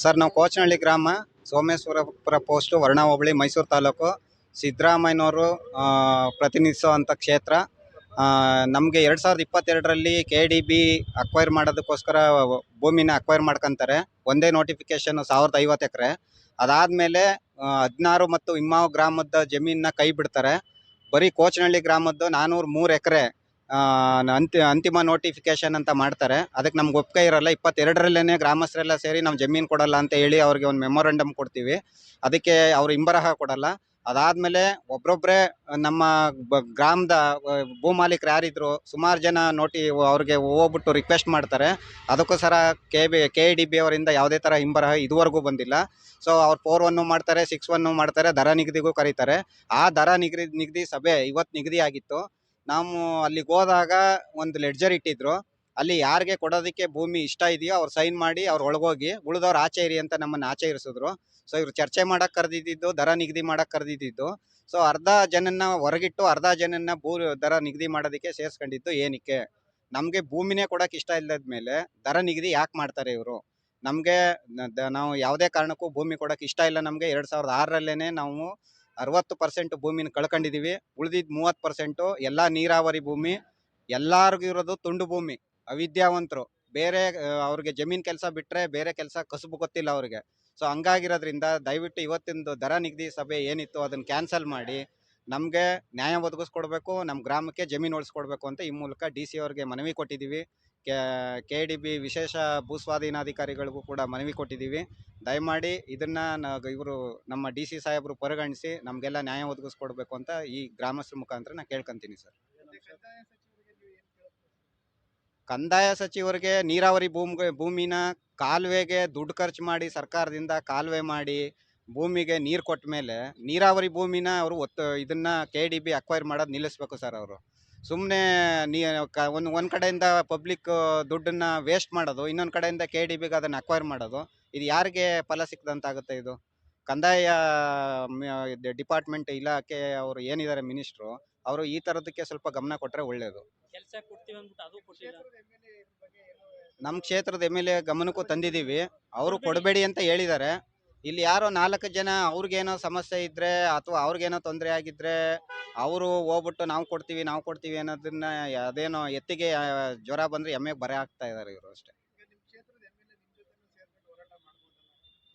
Sir, ನಾವು ಕೋಚನಹಳ್ಳಿ ಗ್ರಾಮ ಸೋಮೇಶ್ವರಪುರ post ವರ್ಣ ಹೋಬಳಿ ಮೈಸೂರು ತಾಲೂಕು. ಸಿದ್ದರಾಮಯ್ಯನವರು ಪ್ರತಿನಿಧಿಸುವಂಥ ಕ್ಷೇತ್ರ. ನಮಗೆ ಎರಡು ಸಾವಿರದ ಇಪ್ಪತ್ತೆರಡರಲ್ಲಿ ಕೆ ಡಿ ಬಿ ಅಕ್ವೈರ್ ಮಾಡೋದಕ್ಕೋಸ್ಕರ ಭೂಮಿನ ಅಕ್ವೈರ್ ಮಾಡ್ಕೊತಾರೆ. ಒಂದೇ ನೋಟಿಫಿಕೇಶನ್ ಸಾವಿರದ ಐವತ್ತು ಎಕರೆ. ಅದಾದಮೇಲೆ ಹದಿನಾರು ಮತ್ತು ಇಮ್ಮಾವ್ ಗ್ರಾಮದ ಜಮೀನನ್ನ ಕೈ ಬಿಡ್ತಾರೆ. ಬರೀ ಕೋಚನಹಳ್ಳಿ ಗ್ರಾಮದ್ದು ನಾನ್ನೂರು ಮೂರು ಎಕರೆ ಅಂತಿ ಅಂತಿಮ ನೋಟಿಫಿಕೇಶನ್ ಅಂತ ಮಾಡ್ತಾರೆ. ಅದಕ್ಕೆ ನಮ್ಗೆ ಒಪ್ಪಿಗೆ ಇರಲ್ಲ. ಇಪ್ಪತ್ತೆರಡರಲ್ಲೇ ಗ್ರಾಮಸ್ಥರೆಲ್ಲ ಸೇರಿ ನಾವು ಜಮೀನು ಕೊಡಲ್ಲ ಅಂತ ಹೇಳಿ ಅವ್ರಿಗೆ ಒಂದು ಮೆಮೊರಂಡಮ್ ಕೊಡ್ತೀವಿ. ಅದಕ್ಕೆ ಅವ್ರು ಹಿಂಬರಹ ಕೊಡಲ್ಲ. ಅದಾದಮೇಲೆ ಒಬ್ರೊಬ್ಬರೇ ನಮ್ಮ ಗ್ರಾಮದ ಭೂ ಮಾಲೀಕರು ಯಾರಿದ್ರು ಸುಮಾರು ಜನ ನೋಟಿ ಅವ್ರಿಗೆ ಹೋಗ್ಬಿಟ್ಟು ರಿಕ್ವೆಸ್ಟ್ ಮಾಡ್ತಾರೆ. ಅದಕ್ಕೋಸ್ಕರ K B K D B ಅವರಿಂದ ಯಾವುದೇ ಥರ ಹಿಂಬರಹ ಇದುವರೆಗೂ ಬಂದಿಲ್ಲ. ಸೊ ಅವ್ರು ಫೋರ್ ಒನ್ನು ಮಾಡ್ತಾರೆ ಸಿಕ್ಸ್ ಒನ್ನು ಮಾಡ್ತಾರೆ, ದರ ನಿಗದಿಗೂ ಕರೀತಾರೆ. ಆ ದರ ನಿಗದಿ ನಿಗದಿ ಸಭೆ ಇವತ್ತು ನಿಗದಿ ಆಗಿತ್ತು ನಾವು ಅಲ್ಲಿಗೆ ಹೋದಾಗ ಒಂದು ಲೆಡ್ಜರ್ ಇಟ್ಟಿದ್ರು. ಅಲ್ಲಿ ಯಾರಿಗೆ ಕೊಡೋದಕ್ಕೆ ಭೂಮಿ ಇಷ್ಟ ಇದೆಯೋ ಅವ್ರು ಸೈನ್ ಮಾಡಿ ಅವ್ರು ಒಳಗೋಗಿ, ಉಳಿದವ್ರು ಆಚೆ ಇರಿ ಅಂತ ನಮ್ಮನ್ನು ಆಚೆ ಇರಿಸಿದ್ರು ಸೊ ಇವ್ರು ಚರ್ಚೆ ಮಾಡಕ್ಕೆ ಕರೆದಿದ್ದು ದರ ನಿಗದಿ ಮಾಡಕ್ಕೆ ಕರೆದಿದ್ದು ಸೊ ಅರ್ಧ ಜನನ್ನ ಹೊರಗಿಟ್ಟು ಅರ್ಧ ಜನನ್ನ ಭೂ, ದರ ನಿಗದಿ ಮಾಡೋದಕ್ಕೆ ಸೇರಿಸ್ಕೊಂಡಿದ್ದು ಏನಕ್ಕೆ? ನಮಗೆ ಭೂಮಿನೇ ಕೊಡೋಕೆ ಇಷ್ಟ ಇಲ್ಲದ ಮೇಲೆ ದರ ನಿಗದಿ ಯಾಕೆ ಮಾಡ್ತಾರೆ ಇವರು? ನಮಗೆ ನಾವು ಯಾವುದೇ ಕಾರಣಕ್ಕೂ ಭೂಮಿ ಕೊಡೋಕೆ ಇಷ್ಟ ಇಲ್ಲ ನಮಗೆ. ಎರಡು ಸಾವಿರದ ಆರರಲ್ಲೇ ನಾವು ಅರವತ್ತು ಪರ್ಸೆಂಟ್ ಭೂಮಿನ ಕಳ್ಕೊಂಡಿದ್ದೀವಿ ಉಳಿದಿದ್ದು ಮೂವತ್ತು ಪರ್ಸೆಂಟು ಎಲ್ಲ ನೀರಾವರಿ ಭೂಮಿ, ಎಲ್ಲರಿಗೂ ಇರೋದು ತುಂಡು ಭೂಮಿ, ಅವಿದ್ಯಾವಂತರು. ಬೇರೆ ಅವ್ರಿಗೆ ಜಮೀನು ಕೆಲಸ ಬಿಟ್ಟರೆ ಬೇರೆ ಕೆಲಸ ಕಸುಬು ಗೊತ್ತಿಲ್ಲ ಅವ್ರಿಗೆ. ಸೊ, ಹಂಗಾಗಿರೋದ್ರಿಂದ ದಯವಿಟ್ಟು ಇವತ್ತಿಂದು ದರ ನಿಗದಿ ಸಭೆ ಏನಿತ್ತು ಅದನ್ನು ಕ್ಯಾನ್ಸಲ್ ಮಾಡಿ, ನಮಗೆ ನ್ಯಾಯ ಒದಗಿಸ್ಕೊಡ್ಬೇಕು ನಮ್ಮ ಗ್ರಾಮಕ್ಕೆ ಜಮೀನು ಉಳಿಸ್ಕೊಡ್ಬೇಕು ಅಂತ ಈ ಮೂಲಕ ಡಿ ಸಿ ಅವ್ರಿಗೆ ಮನವಿ ಕೊಟ್ಟಿದ್ದೀವಿ ಕೆ ಡಿ ಬಿ ವಿಶೇಷ ಭೂಸ್ವಾಧೀನಾಧಿಕಾರಿಗಳಿಗೂ ಕೂಡ ಮನವಿ ಕೊಟ್ಟಿದ್ದೀವಿ. ದಯಮಾಡಿ ಇದನ್ನು ಇವರು ನಮ್ಮ ಡಿ ಸಿ ಸಾಹೇಬರು ಪರಿಗಣಿಸಿ ನಮಗೆಲ್ಲ ನ್ಯಾಯ ಒದಗಿಸ್ಕೊಡ್ಬೇಕು ಅಂತ ಈ ಗ್ರಾಮಸ್ಥರ ಮುಖಾಂತರ ನಾನು ಕೇಳ್ಕೊಂತೀನಿ ಸರ್. ಕಂದಾಯ ಸಚಿವರಿಗೆ ನೀರಾವರಿ ಭೂಮಿಗೆ ಭೂಮಿನ ಕಾಲುವೆಗೆ ದುಡ್ಡು ಖರ್ಚು ಮಾಡಿ ಸರ್ಕಾರದಿಂದ ಕಾಲುವೆ ಮಾಡಿ ಭೂಮಿಗೆ ನೀರು ಕೊಟ್ಟ ಮೇಲೆ ನೀರಾವರಿ ಭೂಮಿನ ಅವರು ಒತ್ತು, ಇದನ್ನ ಕೆ ಡಿ ಬಿ ಅಕ್ವೈರ್ ಮಾಡೋದು ನಿಲ್ಲಿಸ್ಬೇಕು ಸರ್ ಅವರು. ಸುಮ್ಮನೆ ನೀ ಕ ಒಂದು ಒಂದು ಕಡೆಯಿಂದ ಪಬ್ಲಿಕ್ ದುಡ್ಡನ್ನ ವೇಸ್ಟ್ ಮಾಡೋದು ಇನ್ನೊಂದು ಕಡೆಯಿಂದ ಕೆ ಡಿ ಬಿಗೆ ಅದನ್ನು ಅಕ್ವೈರ್ ಮಾಡೋದು ಇದು ಯಾರಿಗೆ ಫಲ ಸಿಕ್ಕದಂತಾಗುತ್ತೆ ಇದು? ಕಂದಾಯ ಡಿಪಾರ್ಟ್ಮೆಂಟ್ ಇಲಾಖೆ ಅವರು ಏನಿದ್ದಾರೆ ಮಿನಿಸ್ಟ್ರು ಅವರು ಈ ಥರದಕ್ಕೆ ಸ್ವಲ್ಪ ಗಮನ ಕೊಟ್ಟರೆ ಒಳ್ಳೆಯದು ನಮ್ಮ ಕ್ಷೇತ್ರದ ಎಂ ಎಲ್ ಎ ಗಮನಕ್ಕೂ ತಂದಿದ್ದೀವಿ ಅವರು ಕೊಡಬೇಡಿ ಅಂತ ಹೇಳಿದ್ದಾರೆ. ಇಲ್ಲಿ ಯಾರೋ ನಾಲ್ಕು ಜನ ಅವ್ರಿಗೇನೋ ಸಮಸ್ಯೆ ಇದ್ದರೆ ಅಥವಾ ಅವ್ರಿಗೇನೋ ತೊಂದರೆ ಆಗಿದ್ರೆ ಅವರು ಹೋಗ್ಬಿಟ್ಟು ನಾವು ಕೊಡ್ತೀವಿ ನಾವು ಕೊಡ್ತೀವಿ ಅನ್ನೋದನ್ನ ಅದೇನೋ ಎತ್ತಿಗೆ ಜ್ವರ ಬಂದರೆ ಎಮ್ಮೆಗೆ ಬರೆ ಆಗ್ತಾ ಇದ್ದಾರೆ ಇವರು ಅಷ್ಟೇ.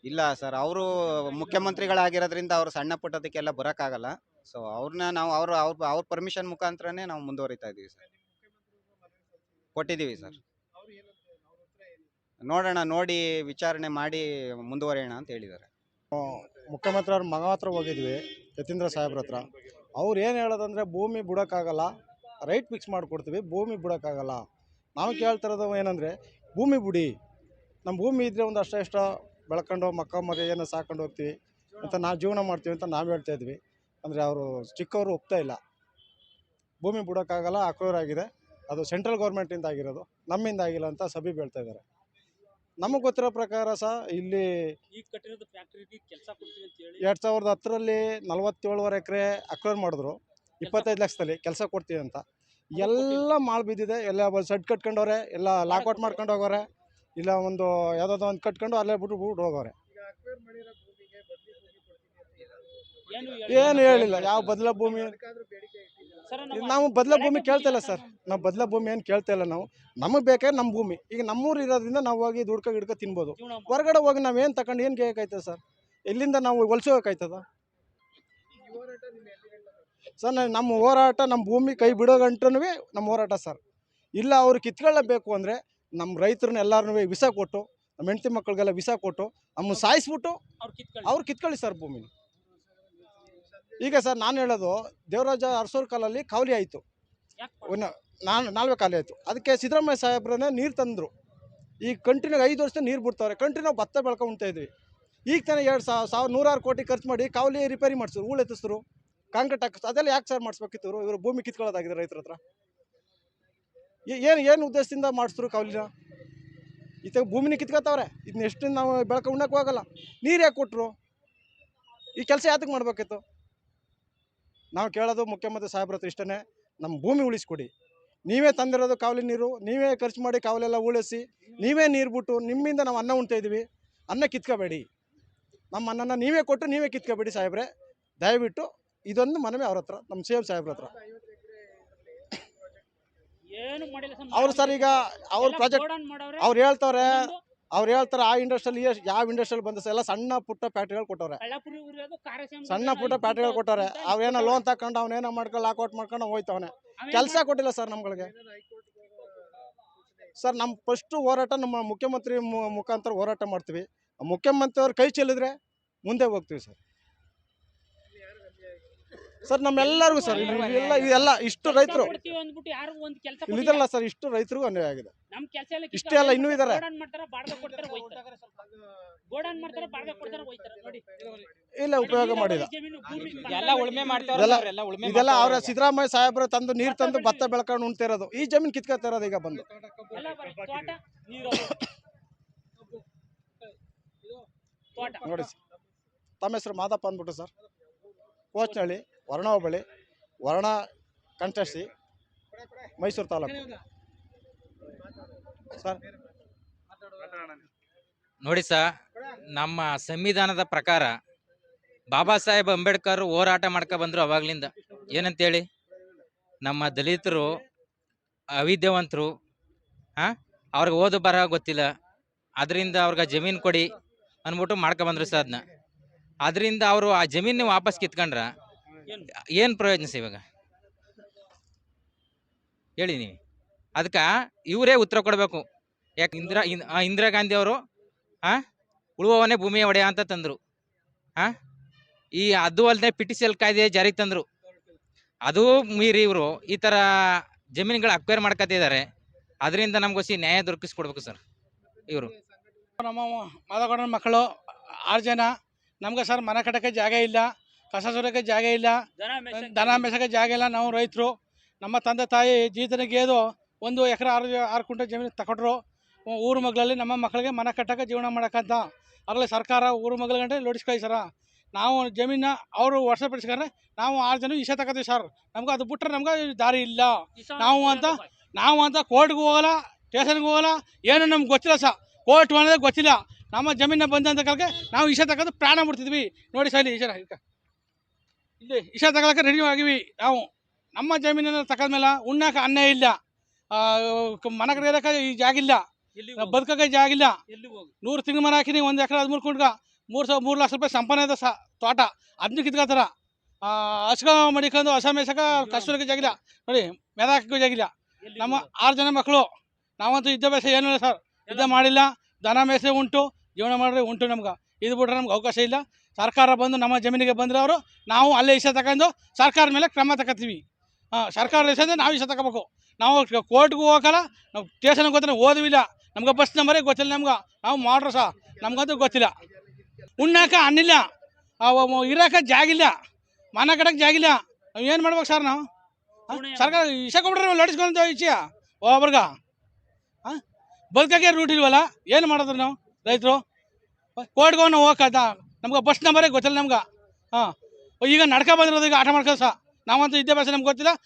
ಇಲ್ಲ ಸರ್, ಅವರು ಮುಖ್ಯಮಂತ್ರಿಗಳಾಗಿರೋದ್ರಿಂದ ಅವರು ಸಣ್ಣ ಪುಟ್ಟದಕ್ಕೆಲ್ಲ ಬರೋಕ್ಕಾಗಲ್ಲ. ಸೊ ಅವ್ರನ್ನ ನಾವು ಅವ್ರ ಅವ್ರ ಅವ್ರ ಪರ್ಮಿಷನ್ ಮುಖಾಂತರನೇ ನಾವು ಮುಂದುವರಿತಾ ಇದ್ದೀವಿ ಸರ್. ಕೊಟ್ಟಿದ್ದೀವಿ ಸರ್. ನೋಡೋಣ, ನೋಡಿ ವಿಚಾರಣೆ ಮಾಡಿ ಮುಂದುವರಿಯೋಣ ಅಂತ ಹೇಳಿದ್ದಾರೆ. ಮುಖ್ಯಮಂತ್ರಿ ಅವ್ರ ಮಗ ಹತ್ರ ಹೋಗಿದ್ವಿ, ಯತೀಂದ್ರ ಸಾಹೇಬ್ರ ಹತ್ರ. ಅವ್ರು ಏನು ಹೇಳೋದಂದ್ರೆ, ಭೂಮಿ ಬಿಡೋಕ್ಕಾಗಲ್ಲ ರೈಟ್ ಫಿಕ್ಸ್ ಮಾಡಿಕೊಡ್ತೀವಿ, ಭೂಮಿ ಬಿಡೋಕ್ಕಾಗಲ್ಲ. ನಾವು ಕೇಳ್ತಿರೋದು ಏನಂದರೆ, ಭೂಮಿ ಬಿಡಿ. ನಮ್ಮ ಭೂಮಿ ಇದ್ದರೆ ಒಂದು ಅಷ್ಟ ಇಷ್ಟ, ಬೆಳ್ಕೊಂಡು ಮಕ್ಕ ಮಗ ಏನೋ ಸಾಕೊಂಡು ಹೋಗ್ತೀವಿ ಅಂತ ನಾವು ಜೀವನ ಮಾಡ್ತೀವಿ ಅಂತ ನಾವು ಹೇಳ್ತಾ ಇದ್ವಿ. ಅಂದರೆ ಅವರು ಚಿಕ್ಕವರು ಒಪ್ತಾ ಇಲ್ಲ. ಭೂಮಿ ಬಿಡೋಕ್ಕಾಗಲ್ಲ ಆಗಿದೆ ಅದು ಸೆಂಟ್ರಲ್ ಗೌರ್ಮೆಂಟಿಂದ ಆಗಿರೋದು, ನಮ್ಮಿಂದ ಆಗಿಲ್ಲ ಅಂತ ಸಭೆ ಹೇಳ್ತಾ ಇದ್ದಾರೆ. ನಮಗೆ ಗೊತ್ತಿರೋ ಪ್ರಕಾರ ಸಹ ಇಲ್ಲಿ ಈಗ ಕಟ್ಟಿರೋದು ಫ್ಯಾಕ್ಟ್ರಿಗೆ ಕೆಲಸ ಕೊಡ್ತೀವಿ ಅಂತ ಹೇಳಿ. ಎರಡು ಸಾವಿರದ ಹತ್ತರಲ್ಲಿ ನಲವತ್ತೇಳುವರೆ ಎಕರೆ ಅಕ್ವೈರ್ ಮಾಡಿದ್ರು. ಇಪ್ಪತ್ತೈದು ಲಕ್ಷದಲ್ಲಿ ಕೆಲಸ ಕೊಡ್ತೀವಿ ಅಂತ. ಎಲ್ಲ ಮಾಲ್ ಬಿದ್ದಿದೆ. ಎಲ್ಲ ಸೆಡ್ ಕಟ್ಕೊಂಡವ್ರೆ ಎಲ್ಲ ಲಾಕೌಟ್ ಮಾಡ್ಕೊಂಡು ಹೋಗೋರೆ. ಇಲ್ಲ ಒಂದು ಯಾವುದಾದ್ರು ಒಂದು ಕಟ್ಕೊಂಡು ಅಲ್ಲೇ ಬಿಟ್ಟು ಬಿಟ್ಟು ಹೋಗೋರೆ. ಏನು ಏನು ಹೇಳಿಲ್ಲ. ಯಾವ ಬದಲ ಭೂಮಿ? ನಾವು ಬದಲ ಭೂಮಿ ಕೇಳ್ತಾ ಇಲ್ಲ ಸರ್. ನಾವು ಬದಲ ಭೂಮಿ ಏನು ಕೇಳ್ತಾ ಇಲ್ಲ ನಾವು. ನಮಗೆ ಬೇಕಾದ್ರೆ ನಮ್ಮ ಭೂಮಿ. ಈಗ ನಮ್ಮೂರು ಇರೋದ್ರಿಂದ ನಾವು ಹೋಗಿ ದುಡ್ಕೊ ಗಿಡ್ಕೊ ತಿನ್ಬೋದು. ಹೊರಗಡೆ ಹೋಗಿ ನಾವು ಏನು ತಗೊಂಡು ಏನು ಕೇಳಕಾಯ್ತದೆ ಸರ್? ಎಲ್ಲಿಂದ ನಾವು ಹೊಲ್ಸೋಕಾಯ್ತದ ಸರ್ ನಮ್ಮ ಹೋರಾಟ ನಮ್ಮ ಭೂಮಿ ಕೈ ಬಿಡೋ ಗಂಟನೂ ನಮ್ಮ ಹೋರಾಟ ಸರ್. ಇಲ್ಲ ಅವ್ರು ಕಿತ್ಕೊಳ್ಳಬೇಕು ಅಂದರೆ ನಮ್ಮ ರೈತರನ್ನ ಎಲ್ಲರನ್ನೂ ವಿಸ ಕೊಟ್ಟು ನಮ್ಮ ಹೆಂಡತಿ ಮಕ್ಕಳಿಗೆಲ್ಲ ವಿಸ ಕೊಟ್ಟು ನಮ್ಮನ್ನು ಸಾಯಿಸ್ಬಿಟ್ಟು ಅವ್ರು ಕಿತ್ಕೊಳ್ಳಿ ಸರ್ ಭೂಮಿನ. ಈಗ ಸರ್ ನಾನು ಹೇಳೋದು ದೇವರಾಜ ಅರಸೂರು ಕಾಲಲ್ಲಿ ಕಾವಲಿ ಆಯಿತು. ನಾನು ನಾಲ್ವೇ ಖಾಲಿ ಆಯಿತು. ಅದಕ್ಕೆ ಸಿದ್ದರಾಮಯ್ಯ ಸಾಹೇಬ್ರನ್ನೇ ನೀರು ತಂದರು. ಈಗ ಕಂಟಿನ್ಯೂ ಐದು ವರ್ಷದ ನೀರು ಬಿಡ್ತಾವ್ರೆ. ಕಂಟಿನ್ಯೂ ಭತ್ತ ಬೆಳ್ಕೊಂಡ್ತಾ ಇದ್ವಿ. ಈಗ ತಾನೇ ಎರಡು ಸಾವಿರ ಸಾವಿರ ನೂರಾರು ಕೋಟಿ ಖರ್ಚು ಮಾಡಿ ಕಾವಲಿ ರಿಪೇರಿ ಮಾಡಿಸಿದ್ರು. ಹೂಳು ಎತ್ತಿಸಿದ್ರು ಕಾಂಕ್ರೀಟ್ ಹಾಕಿಸ್ ಅದೆಲ್ಲ ಯಾಕೆ ಸರ್ ಮಾಡಿಸ್ಬೇಕಿತ್ತು ಇವರು ಇವರು ಭೂಮಿ ಕಿತ್ಕೊಳ್ಳೋದಾಗಿದೆ ರೈತರ ಹತ್ರ. ಏನು ಏನು ಉದ್ದೇಶದಿಂದ ಮಾಡಿಸಿದ್ರು ಕಾವಲಿನ? ಈತ ಭೂಮಿನ ಕಿತ್ಕೊತಾವ್ರೆ. ಇದನ್ನ ಎಷ್ಟು ನಾವು ಬೆಳಕ ಉಣ್ಣಕ್ಕೆ ಹೋಗಲ್ಲ. ನೀರು ಯಾಕೆ ಕೊಟ್ಟರು ಈ ಕೆಲಸ ಯಾತಕ್ಕೆ ಮಾಡ್ಬೇಕಿತ್ತು? ನಾವು ಕೇಳೋದು ಮುಖ್ಯಮಂತ್ರಿ ಸಾಹೇಬ್ರ ಹತ್ರ ಇಷ್ಟೇ ನಮ್ಮ ಭೂಮಿ ಉಳಿಸ್ಕೊಡಿ. ನೀವೇ ತಂದಿರೋದು ಕಾವಲಿ ನೀರು ನೀವೇ ಖರ್ಚು ಮಾಡಿ ಕಾವಲೆಲ್ಲ ಉಳಿಸಿ ನೀವೇ ನೀರು ಬಿಟ್ಟು ನಿಮ್ಮಿಂದ ನಾವು ಅನ್ನ ಉಣ್ತಾ ಇದೀವಿ. ಅನ್ನ ಕಿತ್ಕೋಬೇಡಿ. ನಮ್ಮ ಅನ್ನನ ನೀವೇ ಕೊಟ್ಟು ನೀವೇ ಕಿತ್ಕೋಬೇಡಿ ಸಾಹೇಬ್ರೆ. ದಯವಿಟ್ಟು ಇದೊಂದು ಮನವಿ ಅವ್ರ ಹತ್ರ ನಮ್ಮ ಸಿ ಎಂ ಸಾಹೇಬ್ರ ಹತ್ರ. ಅವ್ರು ಸರ್ ಈಗ ಅವ್ರ ಪ್ರಾಜೆಕ್ಟ್. ಅವ್ರು ಹೇಳ್ತವ್ರೆ ಅವ್ರು ಹೇಳ್ತಾರೆ ಆ ಇಂಡಸ್ಟ್ರಿಯಲ್ಲಿ ಯಾವ ಇಂಡಸ್ಟ್ರಿಯಲ್ಲಿ ಬಂದ ಎಲ್ಲ ಸಣ್ಣ ಪುಟ್ಟ ಫ್ಯಾಕ್ಟ್ರಿಗಳು ಕೊಟ್ಟವ್ರೆ. ಸಣ್ಣ ಪುಟ್ಟ ಪ್ಯಾಟ್ರಿಗಳು ಫ್ಯಾಕ್ಟ್ರಿಗಳು ಕೊಟ್ಟವ್ರೆ. ಅವ್ರೇನೋ ಲೋನ್ ತಕೊಂಡು ಅವನೇನೋ ಮಾಡ್ಕೊಂಡು ಲಾಕೌಟ್ ಮಾಡ್ಕೊಂಡು ಹೋಯ್ತವನೆ. ಕೆಲಸ ಕೊಟ್ಟಿಲ್ಲ ಸರ್ ನಮ್ಗಳಿಗೆ. ಸರ್ ನಮ್ಮ ಫಸ್ಟ್ ಹೋರಾಟ ನಮ್ಮ ಮುಖ್ಯಮಂತ್ರಿ ಮುಖಾಂತರ ಹೋರಾಟ ಮಾಡ್ತೀವಿ. ಆ ಮುಖ್ಯಮಂತ್ರಿ ಅವ್ರು ಕೈ ಚೆಲ್ಲಿದ್ರೆ ಮುಂದೆ ಹೋಗ್ತೀವಿ ಸರ್. ಸರ್ ನಮ್ಮೆಲ್ಲರಿಗೂ ಸರ್ ಎಲ್ಲ ಇದೆಲ್ಲ ಇಷ್ಟು ರೈತರು ಕೊಡ್ತೀವಿ ಅಂದ್ಬಿಟ್ಟು ಯಾರು ಒಂದ್ ಕೆಲಸ ಇಲ್ಲಿದ್ರಲ್ಲ ಸರ್ ಇಷ್ಟು ರೈತರಿಗೂ ಅನ್ಯಾಯ ಆಗಿದೆ. ಇಷ್ಟೇ ಅಲ್ಲ, ಇನ್ನೂ ಇದಾರೆ. ಇಲ್ಲ ಉಪಯೋಗ ಮಾಡಿಲ್ಲ. ಇದೆಲ್ಲ- ಸರ್, ಎಲ್ಲ ಉಳುಮೆ ಇದೆಲ್ಲ ಅವ್ರ. ಸಿದ್ದರಾಮಯ್ಯ ಸಾಹೇಬ್ರ ತಂದು ನೀರು ತಂದು ಭತ್ತ ಬೆಳ್ಕೊಂಡು ಉಣ್ತಿರೋದು. ಈ ಜಮೀನು ಕಿತ್ಕೊತಿರೋದು ಈಗ ಬಂದು. ಎಲ್ಲ ಬರೀ ತೋಟ ನೀರು. ನೋಡಿ ಸರ್ ತಮ್ಮ ಹೆಸರು ಮಾದಪ್ಪ ಅಂದ್ಬಿಟ್ಟು ಸರ್. ಕೋಚ್ನಹಳ್ಳಿ ವರ್ಣ ಹೋಬಳಿ ವರ್ಣ ಕಂಟೆಸ್ಟಿ ಮೈಸೂರು ತಾಲೂಕು. ಸರ್. ನೋಡಿ ಸರ್ ನಮ್ಮ ಸಂವಿಧಾನದ ಪ್ರಕಾರ ಬಾಬಾ ಸಾಹೇಬ್ ಅಂಬೇಡ್ಕರ್ ಹೋರಾಟ ಮಾಡ್ಕೊ ಬಂದ್ರು ಅವಾಗ್ಲಿಂದ. ಏನಂತೇಳಿ? ನಮ್ಮ ದಲಿತರು, ಅವಿದ್ಯಾವಂತರು, ಹಾಂ, ಅವ್ರಿಗೆ ಓದು ಬರಹ ಗೊತ್ತಿಲ್ಲ. ಅದರಿಂದ ಅವ್ರಿಗೆ ಜಮೀನು ಕೊಡಿ ಅಂದ್ಬಿಟ್ಟು ಮಾಡ್ಕೊ ಬಂದ್ರು ಸರ್ ಅದನ್ನ ಅದರಿಂದ ಅವರು ಆ ಜಮೀನು ವಾಪಸ್ ಕಿತ್ಕೊಂಡ್ರ ಏನು? ಏನು ಪ್ರಯೋಜನ ಸರ್ ಇವಾಗ? ಹೇಳಿ ನೀವು. ಅದಕ್ಕೆ ಇವರೇ ಉತ್ತರ ಕೊಡಬೇಕು. ಯಾಕೆ ಇಂದಿರಾ ಇಂದಿರಾ ಗಾಂಧಿ ಅವರು ಆ ಉಳುವವನೇ ಭೂಮಿಯ ಒಡೆಯ ಅಂತ ತಂದರು. ಆ ಈ ಅದು ಅಲ್ಲದೆ ಪಿಟಿಸಿಎಲ್ ಕಾಯ್ದೆ ಜಾರಿಗೆ ತಂದರು. ಅದು ಮೀರಿ ಇವರು ಈ ಥರ ಜಮೀನುಗಳು ಅಕ್ವೈರ್ ಮಾಡ್ಕೊತಿದ್ದಾರೆ ಅದರಿಂದ ನಮ್ಗೋಸಿ ನ್ಯಾಯ ದೊರಕಿಸ್ಕೊಡ್ಬೇಕು ಸರ್ ಇವರು. ನಮ್ಮ ಮಾದಗೌಡನ ಮಕ್ಕಳು ಆರು ಜನ ನಮ್ಗೆ ಸರ್ ಮನೆ ಕಟ್ಟಕ್ಕೆ ಜಾಗ ಇಲ್ಲ. ಕಸ ಸುರಕ್ಕೆ ಜಾಗ ಇಲ್ಲ. ದನ ಮೆಸಕ್ಕೆ ಜಾಗ ಇಲ್ಲ. ನಾವು ರೈತರು ನಮ್ಮ ತಂದೆ ತಾಯಿ ಜೀತನಿಗೆ ಏದು ಒಂದು ಎಕರೆ ಆರು ಆರು ಕುಂಟೆ ಜಮೀನು ತಗೊಂಡ್ರು ಊರು ಮಗಳಲ್ಲಿ ನಮ್ಮ ಮಕ್ಕಳಿಗೆ ಮನೆ ಕಟ್ಟಕ್ಕೆ ಜೀವನ ಮಾಡೋಕ್ಕಂತ. ಅದರಲ್ಲಿ ಸರ್ಕಾರ ಊರು ಮಗಳ ಗಂಟೆ ಲೋಡಿಸ್ಕೊಳ್ಳಿ ಸರ. ನಾವು ಜಮೀನ ಅವರು ವರ್ಷಪಡಿಸ್ಕೊಂಡ್ರೆ ನಾವು ಆರು ಜನ ವಿಷಯ ತಗೋತೀವಿ ಸರ್. ನಮ್ಗೆ ಅದು ಬಿಟ್ಟರೆ ನಮ್ಗೆ ದಾರಿ ಇಲ್ಲ. ನಾವು ಅಂತ ನಾವು ಅಂತ ಕೋರ್ಟ್ಗೆ ಹೋಗಲ್ಲ ಸ್ಟೇಷನ್ಗೆ ಹೋಗಲ್ಲ. ಏನು ನಮ್ಗೆ ಗೊತ್ತಿಲ್ಲ ಸರ್. ಕೋರ್ಟ್ ಅನ್ನೋದೇ ಗೊತ್ತಿಲ್ಲ. ನಮ್ಮ ಜಮೀನ ಬಂದಂತ ಕಾಲಕ್ಕೆ ನಾವು ವಿಷಯ ತಗೊಂಡು ಪ್ರಾಣ ಬಿಡ್ತಿದ್ವಿ ನೋಡಿ ಸರ್ ಈ ಸರ್ ಇಲ್ಲಿ ಇಶ ತಗೊಳಕ್ಕೆ ರೆಡಿ ಆಗಿವಿ ನಾವು ನಮ್ಮ ಜಮೀನನ್ನು ತಗೊಂಡ್ಮೇಲೆ ಉಣ್ಣಕ್ಕೆ ಅನ್ನ ಇಲ್ಲ. ಮನ ಕ- ಮನೆ ಕಡೆ ಇರೋಕೆ ಈ ಜಾಗ ಇಲ್ಲ? ಬದುಕಕ್ಕೆ ಜಾಗ ಇಲ್ಲ? ನೂರು ತಿಂಗಳು ಮನೆ ಹಾಕಿನಿ ಒಂದು ಎಕರೆ ಹದಿಮೂರು ಕುಂಟ್ಗ ಮೂರು ಸಾವಿರ ಮೂರು ಲಕ್ಷ ರೂಪಾಯಿ ಸಂಪಾದನೆ ಇದೆ ಸ ತೋಟ. ಅದನ್ನ ಕಿತ್ಕೊತಾರ ಹಸ್ಕ ಮಡಿಕೊಂಡು ಹಸ ಮೇಸಕ ಕಷ್ಟಕ್ಕೆ ಜಾಗಿಲ್ಲ ನೋಡಿ ಮೆದಾಕಿಗೂ ಜಾಗಿಲ್ಲ ನಮ್ಮ ಆರು ಜನ ಮಕ್ಕಳು ನಾವಂತೂ ವಿದ್ಯಾಭ್ಯಾಸ ಏನೂ ಇಲ್ಲ ಸರ್. ಯುದ್ಧ ಮಾಡಿಲ್ಲ. ದನ ಮೇಸೆ ಉಂಟು. ಜೀವನ ಮಾಡಿದ್ರೆ ಉಂಟು ನಮ್ಗೆ. ಇದು ಬಿಟ್ರೆ ನಮ್ಗೆ ಅವಕಾಶ ಇಲ್ಲ. ಸರ್ಕಾರ ಬಂದು ನಮ್ಮ ಜಮೀನಿಗೆ ಬಂದ್ರೆ ಅವರು, ನಾವು ಅಲ್ಲೇ ಇಷ್ಟ ತಗೊಂಡು ಸರ್ಕಾರದ ಮೇಲೆ ಕ್ರಮ ತಗೋತೀವಿ. ಹಾಂ, ಸರ್ಕಾರ ಇಷ್ಟ ನಾವು ಇಷ್ಟ ತಗೋಬೇಕು. ನಾವು ಕೋರ್ಟ್ಗೂ ಹೋಗಲ್ಲ ನಾವು ಸ್ಟೇಷನ್ಗೆ ಗೊತ್ತಿಲ್ಲ ಓದುವಿಲ್ಲ ನಮ್ಗೆ ಬಸ್ ನಂಬರೇ ಗೊತ್ತಿಲ್ಲ ನಮ್ಗೆ. ನಾವು ಮಾಡ್ರ ಸಹ ನಮ್ಗಂತೂ ಗೊತ್ತಿಲ್ಲ. ಉಣ್ಣಾಕ ಅನ್ನಿಲ್ಲ ಇರೋಕೆ ಜಾಗಿಲ್ಲ. ಮನೆ ಕಡಕ್ಕೆ ಜಾಗಿಲ್ಲ. ಏನು ಮಾಡ್ಬೇಕು ಸರ್ ನಾವು? ಸರ್ಕಾರ ಇಷ್ಟ ಕೊಟ್ರೆ ಲಡಿಸ್ಕೊಂಡು ಇಚ್ಛೆಯ ಒಬ್ಬರ್ಗ ಹಾಂ, ಬದುಕಕ್ಕೆ ರೂಟ್ ಇಲ್ವಲ್ಲ, ಏನು ಮಾಡಿದ್ರು ನಾವು ರೈತರು? ಕೋರ್ಟ್ಗೆ ನಾವು ಹೋಗಕ್ಕ ನಮ್ಗೆ ಬಸ್ ನಂಬರೇ ಗೊತ್ತಿಲ್ಲ ನಮ್ಗೆ. ಹಾಂ. ಈಗ ನಡ್ಕೊ ಬಂದಿರೋದು ಈಗ ಆಟ ಮಾಡ್ಕೊಂಡು ಸಹ ನಾವಂತೂ ವಿದ್ಯಾಭ್ಯಾಸ ನಮ್ಗೆ ಗೊತ್ತಿಲ್ಲ.